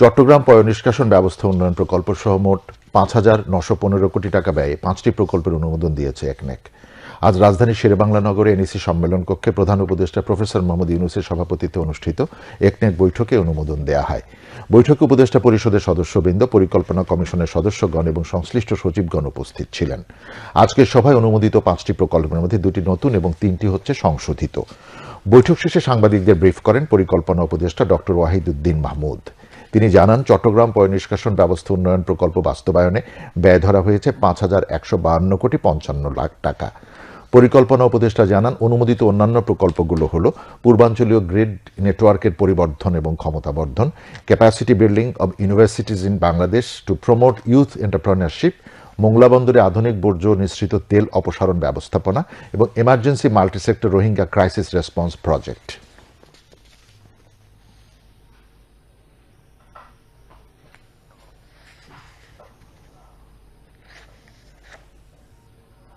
চট্টগ্রাম পয় নিষ্কাশন ব্যবস্থা উন্নয়ন প্রকল্প সহ মোট পাঁচ হাজার নশো পনেরো কোটি টাকা ব্যয়ে পাঁচটি প্রকল্পের অনুমোদন দিয়েছে একনেক। আজ রাজধানীর শেরেবাংলা নগরে এনইসি সম্মেলন কক্ষে প্রধান উপদেষ্টা প্রফেসর মোহাম্মদ ইউনুসের সভাপতিত্বে অনুষ্ঠিত একনেক বৈঠকে অনুমোদন দেয়া হয়। বৈঠকে উপদেষ্টা পরিষদের সদস্যবৃন্দ, পরিকল্পনা কমিশনের সদস্যগণ এবং সংশ্লিষ্ট সচিবগণ উপস্থিত ছিলেন। আজকের সভায় অনুমোদিত পাঁচটি প্রকল্পের মধ্যে দুটি নতুন এবং তিনটি হচ্ছে সংশোধিত। বৈঠক শেষে সাংবাদিকদের ব্রিফ করেন পরিকল্পনা উপদেষ্টা ডক্টর ওয়াহিদুদ্দিন মাহমুদ। তিনি জানান, চট্টগ্রাম পয় নিষ্কাশন ব্যবস্থা উন্নয়ন প্রকল্প বাস্তবায়নে ব্যয় ধরা হয়েছে পাঁচ হাজার একশো বাহান্ন কোটি পঞ্চান্ন লাখ টাকা। পরিকল্পনা উপদেষ্টা জানান, অনুমোদিত অন্যান্য প্রকল্পগুলো হল পূর্বাঞ্চলীয় গ্রিড নেটওয়ার্কের পরিবর্ধন এবং ক্ষমতাবর্ধন, capacity building of universities in Bangladesh to promote youth entrepreneurship, Mongla বন্দরে আধুনিক বর্জ্য নিঃসৃত তেল অপসারণ ব্যবস্থাপনা এবং emergency multisector Rohingya crisis response project.